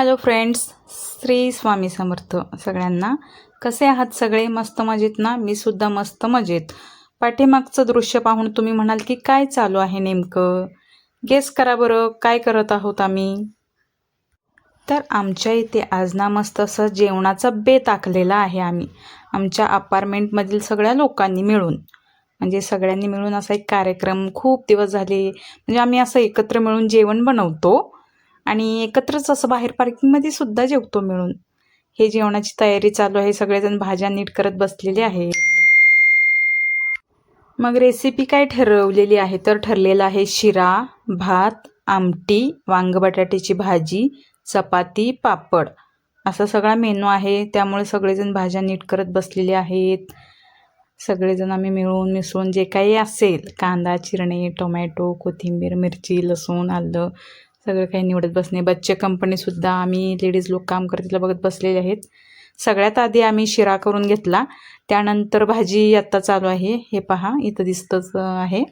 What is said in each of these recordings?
Hello friends Shri Swami Samarth सगळ्यांना. कसे आहात सगळे? मस्त मजेत ना? मी सुद्धा मस्त मजेत. पाठीमागचं दृश्य पाहून तुम्ही म्हणाल की काय चालू आहे नेमकं? गेस करा बरं काय करत आहोत आम्ही? तर आमच्या इथे आज ना मस्त असं जेवणाचा बेत आखलेला आहे आम्ही. आमच्या अपार्टमेंटमधील सगळ्या लोकांनी मिळून. म्हणजे सगळ्यांनी मिळून असा एक कार्यक्रम खूप दिवस झाले. म्हणजे आम्ही असं एकत्र मिळून जेवण बनवतो. आणि एकत्रच असं बाहेर पार्किंगमध्ये सुद्धा जेवतो मिळून. हे जेवणाची तयारी चालू आहे. सगळेजण भाज्या नीट करत बसलेले आहेत. मग रेसिपी काय ठरवलेली आहे? तर ठरलेलं आहे शिरा भात आमटी वांग बटाट्याची भाजी चपाती पापड. असा सगळा मेनू आहे. त्यामुळे सगळेजण भाज्या नीट करत बसलेले आहेत. सगळेजण आम्ही मिळून मिसळून जे काही असेल कांदा चिरणे टोमॅटो कोथिंबीर मिरची लसूण आलं सगळं काही निवडत बसणे. बच्चे कंपनीसुद्धा आम्ही लेडीज लोक काम करतील बघत बसलेले आहेत. सगळ्यात आधी आम्ही शिरा करून घेतला. त्यानंतर भाजी आत्ता चालू आहे. हे पहा इथं दिसतंच आहे.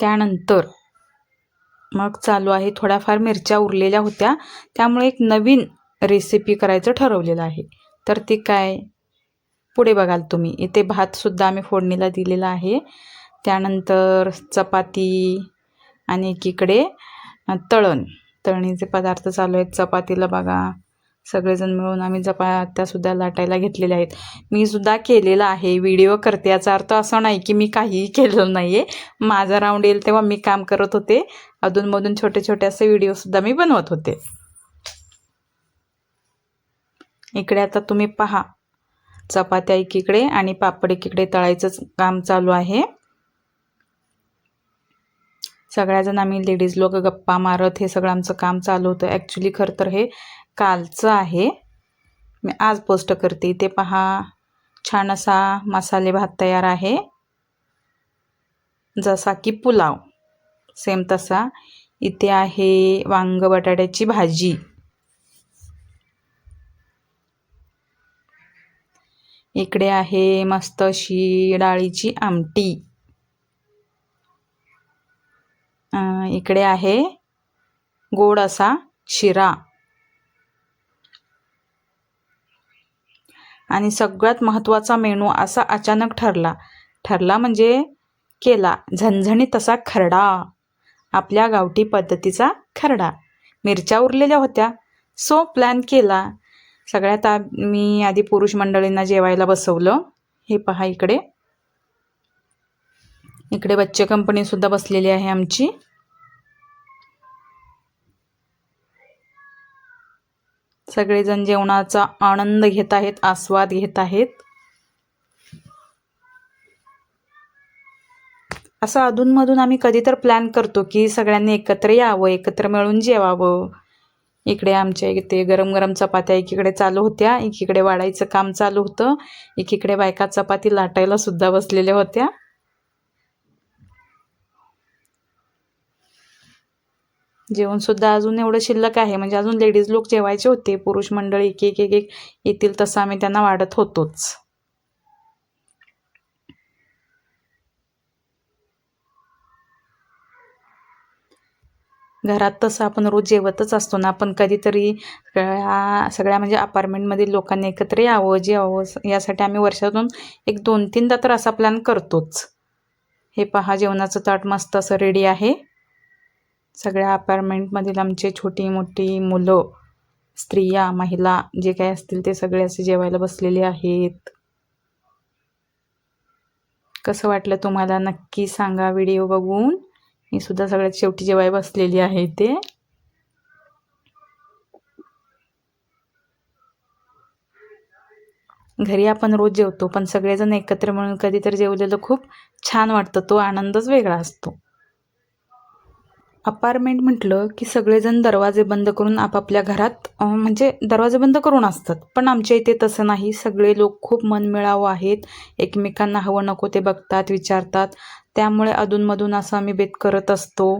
त्यानंतर मग चालू आहे थोड्याफार मिरच्या उरलेल्या होत्या. त्यामुळे एक नवीन रेसिपी करायचं ठरवलेलं आहे. तर ती काय? पुढे बघाल तुम्ही. इथे भातसुद्धा आम्ही फोडणीला दिलेला आहे. त्यानंतर चपाती आणि एकीकडे तळण. तळणीचे पदार्थ चालू आहेत. चपातीला बघा. सगळेजण मिळून आम्ही चपात्यासुद्धा लाटायला घेतलेल्या आहेत. मी सुद्धा केलेला आहे. व्हिडिओ करते. याचा अर्थ असं नाही की मी काहीही केलेलं नाही आहे माझा राऊंड येईल तेव्हा मी काम करत होते. अधूनमधून छोटे छोटे असे व्हिडिओसुद्धा मी बनवत होते. इकडे आता तुम्ही पहा. चपात्या एकीकडे आणि पापड एकीकडे तळायचंच काम चालू आहे. सगळ्याजण आम्ही लेडीज लोक गप्पा मारत हे सगळं आमचं काम चालू होतं. ॲक्च्युली खरं तर हे कालचं आहे. मी आज पोस्ट करते. ते पहा. छान असा मसाले भात तयार आहे. जसा की पुलाव. सेम तसा. इथे आहे वांग बटाट्याची भाजी. इकडे आहे मस्त अशी डाळीची आमटी. इकडे आहे गोड असा शिरा. आणि सगळ्यात महत्त्वाचा मेनू असा अचानक ठरला. ठरला म्हणजे केला. झणझणीत तसा खरडा. आपल्या गावठी पद्धतीचा खरडा. मिरच्या उरलेल्या होत्या. सो प्लॅन केला. सगळ्यात आ मी आधी पुरुष मंडळींना जेवायला बसवलं. हे पहा इकडे. इकडे बच्चे कंपनीसुद्धा बसलेली आहे आमची. सगळेजण जेवणाचा आनंद घेत आहेत आस्वाद घेत आहेत. असं अधूनमधून आम्ही कधी तर प्लॅन करतो की सगळ्यांनी एकत्र यावं एकत्र मिळून जेवावं. इकडे आमच्या इथे गरम गरम चपात्या एकीकडे चालू होत्या एकीकडे वाढायचं काम चालू होतं एकीकडे बायका चपाती लाटायला सुद्धा बसलेल्या होत्या. जेवणसुद्धा अजून एवढं शिल्लक आहे. म्हणजे अजून लेडीज लोक जेवायचे होते. पुरुष मंडळी एक एक एक एक येतील तसं आम्ही त्यांना वाढत होतोच. घरात तसं आपण रोज जेवतच असतो ना. आपण कधीतरी सगळ्या सगळ्या म्हणजे अपार्टमेंटमधील लोकांनी एकत्र यावं जेवावं यासाठी आम्ही वर्षातून एक दोन तीनदा तर असा प्लॅन करतोच. हे पहा जेवणाचं ताट मस्त असं रेडी आहे. सगळ्या अपार्टमेंटमधील आमचे छोटी मोठी मुलं स्त्रिया महिला जे काही असतील ते सगळे असे जेवायला बसलेले आहेत. कसं वाटलं तुम्हाला नक्की सांगा व्हिडिओ बघून. मी सुद्धा सगळ्यात शेवटी जेवाय बसलेली आहे ते घरी आपण रोज जेवतो पण सगळेजण एकत्र मिळून कधीतरी जेवलेलं खूप छान वाटतं तो आनंदच वेगळा असतो. अपार्टमेंट म्हटलं की सगळेजण दरवाजे बंद करून आपापल्या घरात म्हणजे दरवाजे बंद करून असतात. पण आमच्या इथे तसं नाही. सगळे लोक खूप मनमिळावं आहेत. एकमेकांना हवं नको ते बघतात विचारतात. त्यामुळे अधूनमधून असं आम्ही बेत करत असतो.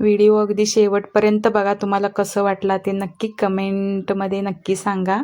व्हिडिओ अगदी शेवटपर्यंत बघा तुम्हाला कसं वाटला ते नक्की कमेंटमध्ये नक्की सांगा.